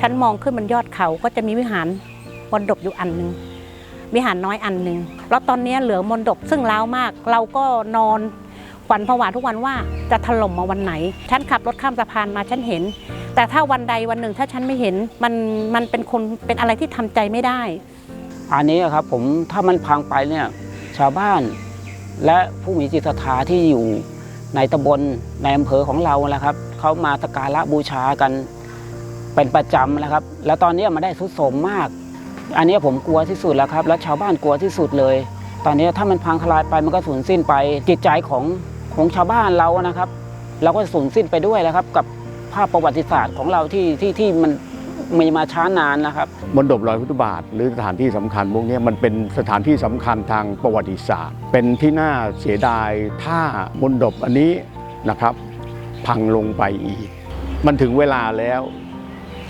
ฉันมองขึ้นบนยอดเขาก็จะมีวิหารมนดบอยู่อันหนึ่งวิหารน้อยอันหนึ่งแล้วตอนนี้เหลือมนดบซึ่งล้าวมาก เราก็นอนฝันผวาทุกวันว่าจะถล่มมาวันไหน ฉันขับรถข้ามสะพานมาฉันเห็น แต่ถ้าวันใดวันหนึ่งถ้าฉันไม่เห็นมันมันเป็นคนเป็นอะไรที่ทำใจไม่ได้ อันนี้ครับผมถ้ามันพังไปเนี่ยชาวบ้าน และผู้มีจิตศรัทธาที่อยู่ในตำบลในอำเภอของเรานะครับเขามาสักการะบูชากัน เป็นประจำนะครับ แล้วตอนนี้มันได้สุดโสมมาก อันนี้ผมกลัวที่สุดแล้วครับ และชาวบ้านกลัวที่สุดเลย ตอนนี้ถ้ามันพังทลายไปมันก็สูญสิ้นไป จิตใจของของชาวบ้านเรานะครับ เราก็สูญสิ้นไปด้วยแล้วครับ กับภาพประวัติศาสตร์ของเราที่ที่ที่มันมีมาช้านานนะครับมณฑปรอยพุทธบาทหรือสถานที่สำคัญพวกนี้มันเป็นสถานที่สำคัญทางประวัติศาสตร์ เป็นที่น่าเสียดายถ้ามณฑปอันนี้นะครับ พังลงไปอีก มันถึงเวลาแล้ว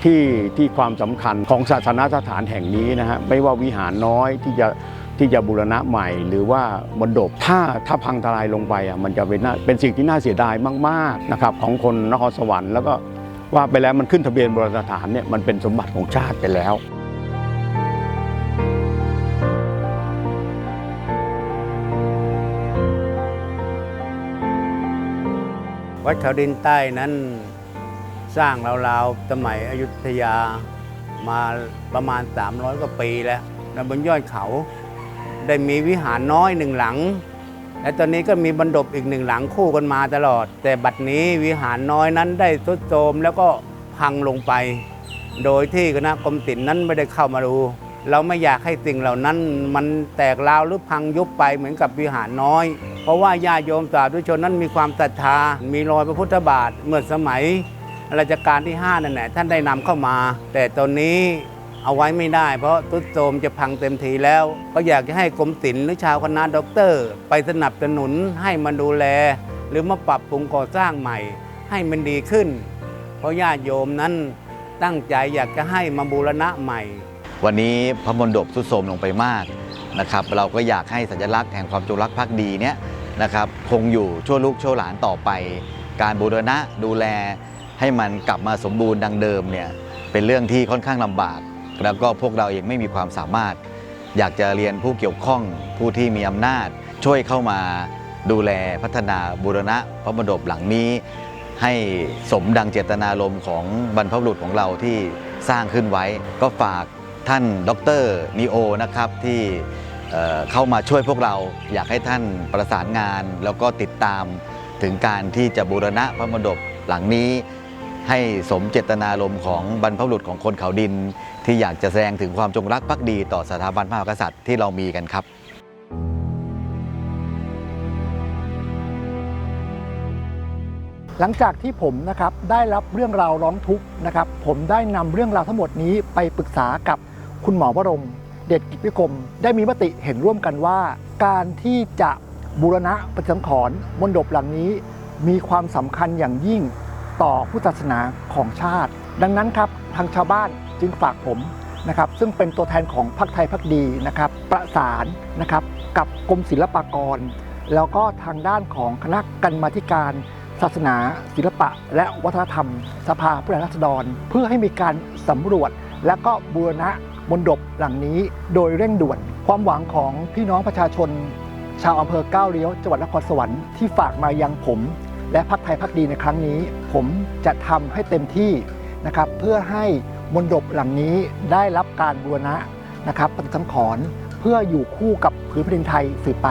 ที่ที่ความสำคัญของศาสนสถานแห่งนี้นะฮะไม่ว่าวิหารน้อยที่จะที่จะบูรณะใหม่ หรือว่ามณฑปถ้าถ้าพังทลายลงไปอะมันจะเป็นน่าเป็นสิ่งที่น่าเสียดายมากๆนะครับของคนนครสวรรค์แล้วก็ว่าไปแล้วมันขึ้นทะเบียนโบราณสถานเนี่ยมันเป็นสมบัติของชาติไปแล้ววัดเขาดินใต้นั้น สร้างราวๆสมัยอยุธยามาประมาณ 300 กว่าปีแล้วแล้วบนยอดเขาได้มีวิหารน้อยหนึ่งหลัง และตอนนี้ก็มีบรรดบอีกหนึ่งหลังคู่กันมาตลอด แต่บัดนี้วิหารน้อยนั้นได้ทรุดโทรมแล้วก็พังลงไป โดยที่คณะกรมศิลป์นั้นไม่ได้เข้ามาดู เราไม่อยากให้สิ่งเหล่านั้นมันแตกราวหรือพังยุบไปเหมือนกับวิหารน้อย เพราะว่าญาติโยมสาธุชนนั้นมีความศรัทธา มีรอยพระพุทธบาทเมื่อสมัย รัชกาลที่5นั่นแหละท่านได้นำเข้ามา แต่ตอนนี้เอาไว้ไม่ได้ เพราะทุดโทรมจะพังเต็มทีแล้ว ก็อยากจะให้กรมศิลป์หรือชาวคณะด็อกเตอร์ ไปสนับสนุนให้มาดูแล หรือมาปรับปรุงก่อสร้างใหม่ ให้มันดีขึ้น เพราะญาติโยมนั้นตั้งใจอยากจะให้มาบูรณะใหม่ วันนี้พระมณฑปทุดโทรมลงไปมากนะครับ เราก็อยากให้สัญลักษณ์แห่งความจงรักภักดีเนี่ยนะครับคงอยู่ชั่วลูกชั่วหลานต่อไป การบูรณะดูแล ให้มันกลับมาสมบูรณ์ดังเดิมเนี่ยเป็นเรื่องที่ค่อนข้างลำบาก แล้วก็พวกเราเองไม่มีความสามารถ อยากจะเรียนผู้เกี่ยวข้องผู้ที่มีอำนาจ ช่วยเข้ามาดูแลพัฒนาบูรณะพระมณฑปหลังนี้ ให้สมดังเจตนารมณ์ของบรรพบุรุษของเราที่สร้างขึ้นไว้ ก็ฝากท่านดรนิโอนะครับที่เอ่อเข้ามาช่วยพวกเราอยากให้ท่านประสานงาน แล้วก็ติดตามถึงการที่จะบูรณะพระมณฑปหลังนี้ ให้สมเจตนารมณ์ของบรรพบุรุษของคนเขาดิน ที่อยากจะแสดงถึงความจงรักภักดีต่อสถาบันพระมหากษัตริย์ที่เรามีกันครับหลังจากที่ผมนะครับได้รับเรื่องราวร้องทุกข์นะครับ ผมได้นำเรื่องราวทั้งหมดนี้ไปปรึกษากับคุณหมอวรงเดชกิจวิคมได้มีมติเห็นร่วมกันว่า การที่จะบูรณะปฏิสังขรณ์มณฑปหลังนี้ มีความสำคัญอย่างยิ่ง ต่อพุทธศาสนาของชาติ ดังนั้นครับทางชาวบ้านจึงฝากผมนะครับซึ่งเป็นตัวแทนของพรรคไทยพักดีนะครับประสานนะครับกับกรมศิลปากร แล้วก็ทางด้านของคณะกรรมาธิการศาสนาศิลปะ และวัฒนธรรม สภาผู้แทนราษฎร เพื่อให้มีการสำรวจและก็บูรณะมณฑปหลังนี้โดยเร่งด่วน ความหวังของพี่น้องประชาชน ชาวอำเภอก้าวเลี้ยวจังหวัดนครสวรรค์ที่ฝากมายังผม และพักไทยพักดีในครั้งนี้ ผมจะทำให้เต็มที่นะครับเพื่อให้มณฑปหลังนี้ได้รับการบูรณะนะครับปฏิสังขรณ์เพื่ออยู่คู่กับพื้นแผ่นดินไทยสืบไป